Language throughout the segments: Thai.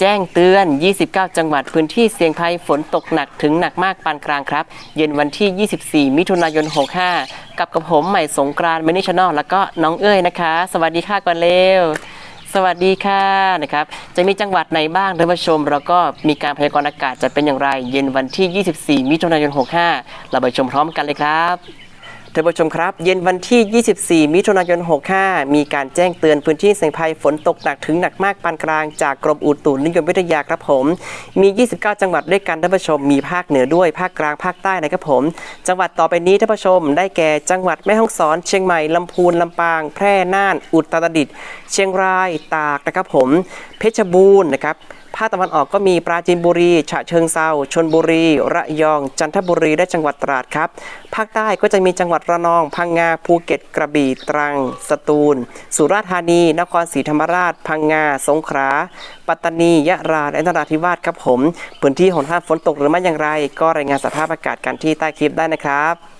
แจ้งเตือน 29 จังหวัดพื้นที่เสี่ยงภัยฝนตกหนักถึงหนักมากปานกลางครับ เย็นวันที่ 24 มิถุนายน 65 กับกับผมใหม่สงกรานต์มินิชแนลแล้วก็น้องเอ้ยนะคะ สวัสดีค่ะก่อนเร็วสวัสดีค่ะนะครับ จะมีจังหวัดไหนบ้างท่านผู้ชม แล้วก็มีการพยากรณ์อากาศจะเป็นอย่างไร เย็นวันที่ 24 มิถุนายน 65 เราไปชมพร้อมกันเลยครับ ท่านผู้ชมครับ เย็นวันที่ 24 มิถุนายน 65 มีการแจ้งเตือนพื้นที่เสี่ยงภัยฝนตกหนักถึงหนักมากปานกลางจากกรมอุตุนิยมวิทยาครับผม มี 29 จังหวัดด้วยกันท่านผู้ชม มีภาคเหนือด้วยภาคกลางภาคใต้นะครับผม จังหวัดต่อไปนี้ท่านผู้ชม ได้แก่จังหวัดแม่ฮ่องสอน เชียงใหม่ลำพูนลำปาง แพร่น่าน อุตรดิตถ์เชียงรายตากนะครับผม เพชรบูรณ์นะครับ ภาคตะวันออกก็มีปราจีนบุรี ฉะเชิงเซาชนบุรี ระยอง จันทบุรีและจังหวัดตราดครับ ภาคใต้ก็จะมีจังหวัดระนอง พังงา ภูเก็ต กระบี่ ตรัง สตูล สุราษฎร์ธานี นครศรีธรรมราช พังงา สงขลา ปัตตานี ยะลา และนราธิวาสครับผม พื้นที่ของท่านฝนตกหรือไม่อย่างไร ก็รายงานสภาพอากาศกันที่ใต้คลิปได้นะครับ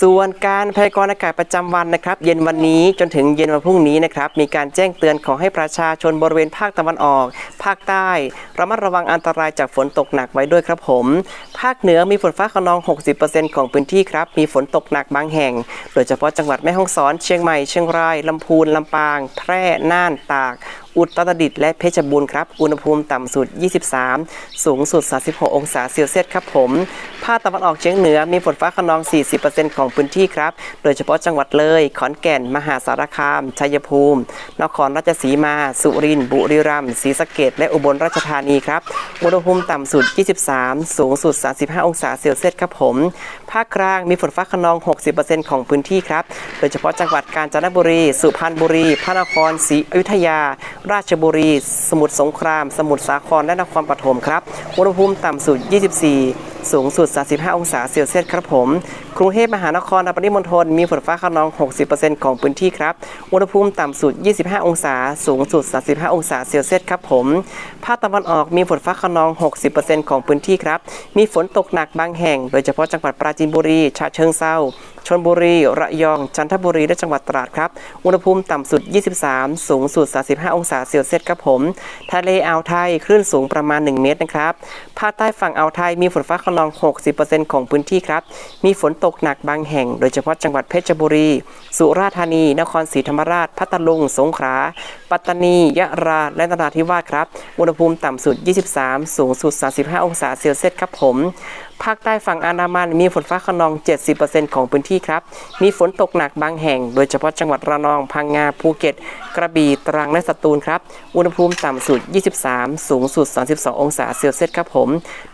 ส่วนการพยากรณ์อากาศประจำวันนะครับ เย็นวันนี้จนถึงเย็นวันพรุ่งนี้นะครับ มีการแจ้งเตือนขอให้ประชาชนบริเวณภาคตะวันออก ภาคใต้ระมัดระวังอันตรายจากฝนตกหนักไว้ด้วยครับผม ภาคเหนือมีฝนฟ้าขนอง 60%ของพื้นที่ครับ มีฝนตกหนักบางแห่ง โดยเฉพาะจังหวัดแม่ฮ่องสอน เชียงใหม่ เชียงรายลำพูนลำปาง แพร่ น่าน ตาก อุตรดิตถ์และเพชรบูรณ์ครับ อุณหภูมิต่ำสุด 23 สูงสุด 36 องศาเซลเซียสครับผมภาคตะวันออกเฉียงเหนือมีฝนฟ้าขนอง 40%ของพื้นที่ครับ โดยเฉพาะจังหวัดเลย ขอนแก่น มหาสารคาม ชัยภูมิ นครราชสีมา สุรินทร์ บุรีรัมย์ ศรีสะเกษและอุบลราชธานีครับ อุณหภูมิต่ำสุด 23 สูงสุด 35 องศาเซลเซียสครับผม ภาคกลางมีฝนฟ้าขนอง 60%ของพื้นที่ครับ โดยเฉพาะจังหวัดกาญจนบุรี สุพรรณบุรี พระนครศรีอยุธยาราชบุรี สมุทรสงคราม สมุทรสาคร และนครปฐมครับ อุณหภูมิต่ำสุด 24 สูงสุด 35 องศาเซลเซียสครับผม กรุงเทพมหานครและปริมณฑลมีฝนฟ้าขนอง 60%ของพื้นที่ครับ อุณหภูมิต่ำสุด 25 องศา สูงสุด 35 องศาเซลเซียสครับผม ภาคตะวันออกมีฝนฟ้าขนอง 60%ของพื้นที่ครับ มีฝนตกหนักบางแห่ง โดยเฉพาะจังหวัดปราจีนบุรี ฉะเชิงเซา ชลบุรี ระยอง จันทบุรี และจังหวัดตราดครับ อุณหภูมิต่ำสุด 23 สูงสุด 35 องศาเซลเซียสครับผม ทะเลอ่าวไทย คลื่นสูงประมาณ 1 เมตรนะครับ ภาคใต้ฝั่งอ่าวไทยมีฝนฟ้าขนอง 60%ของพื้นที่ครับ มีฝนตกหนักบางแห่ง โดยเฉพาะจังหวัดเพชรบุรี สุราษฎร์ธานี นครศรีธรรมราช พัทลุง สงขลา ปัตตานี ยะลาและนราธิวาสครับ อุณหภูมิต่ำสุด 23 สูงสุด 35 องศาเซลเซียสครับผม ภาคใต้ฝั่งอันดามันมีฝนฟ้าขนอง 70%ของพื้นที่ครับ มีฝนตกหนักบางแห่ง โดยเฉพาะจังหวัดระนอง พังงา ภูเก็ต กระบี่ ตรัง และสตูลครับ อุณหภูมิต่ำสุด 23 สูงสุด 32 องศาเซลเซียสครับผม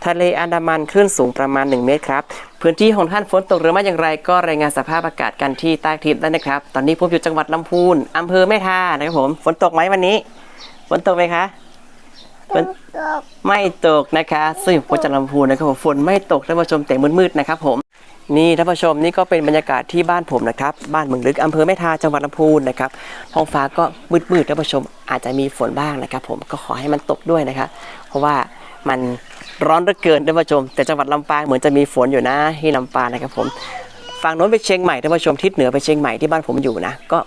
ทะเลอันดามันคลื่นสูงประมาณ 1 เมตรครับ พื้นที่ของท่านฝนตกหรือไม่อย่างไร ก็รายงานสภาพอากาศกันที่ใต้คลิปได้นะครับ ตอนนี้ผมอยู่จังหวัดลำพูนอำเภอแม่ทานะครับผม ฝนตกไหมวันนี้ ฝนตกไหมคะฝนไม่ตกนะคะซึ่งผมจะลำพูนนะครับผมฝนไม่ตกท่านผู้ชมแต่มืดๆนะครับผม นี่ท่านผู้ชมนี่ก็เป็นบรรยากาศที่บ้านผมนะครับบ้านเมืองลึกอำเภอแม่ทาจังหวัดลำพูนนะครับท้องฟ้าก็มืดๆท่านผู้ชมอาจจะมีฝนบ้างนะครับ ผมก็ขอให้มันตกด้วยนะครับ เพราะว่ามันร้อนเหลือเกินท่านผู้ชม แต่จังหวัดลำปางเหมือนจะมีฝนอยู่นะที่ลำปางนะครับผมฝั่งโน้นไปเชียงใหม่ท่านผู้ชมทิศเหนือไปเชียงใหม่ที่บ้านผมอยู่นะก็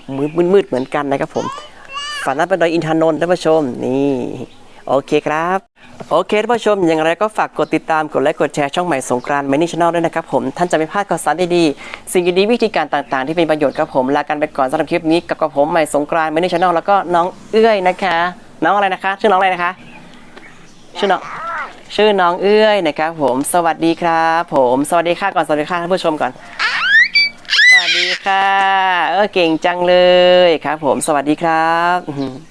มืดๆเหมือนกันนะครับผมฝั่งนั้นเป็นดอยอินทนนท์ท่านผู้ชมนี่ โอเคครับ โอเคท่านผู้ชม อย่างไรก็ฝากกดติดตาม กดไลค์กดแชร์ช่องใหม่สงกรานต์ Many Channel ด้วยนะครับผม ท่านจะไม่พลาดข่าวสารดีๆสิ่งดีๆวิธีการต่างๆ ที่เป็นประโยชน์ครับผม ลากันไปก่อนสำหรับคลิปนี้กับกับผมใหม่สงกรานต์ Many Channel แล้วก็น้องเอื้อยนะคะ น้องอะไรนะคะ ชื่อน้องอะไรนะคะ ชื่อน้องชื่อน้องเอื้อยนะครับผม สวัสดีครับผม สวัสดีค่ะก่อนสวัสดีค่ะท่านผู้ชมก่อน สวัสดีค่ะ เออเก่งจังเลยครับผม สวัสดีครับ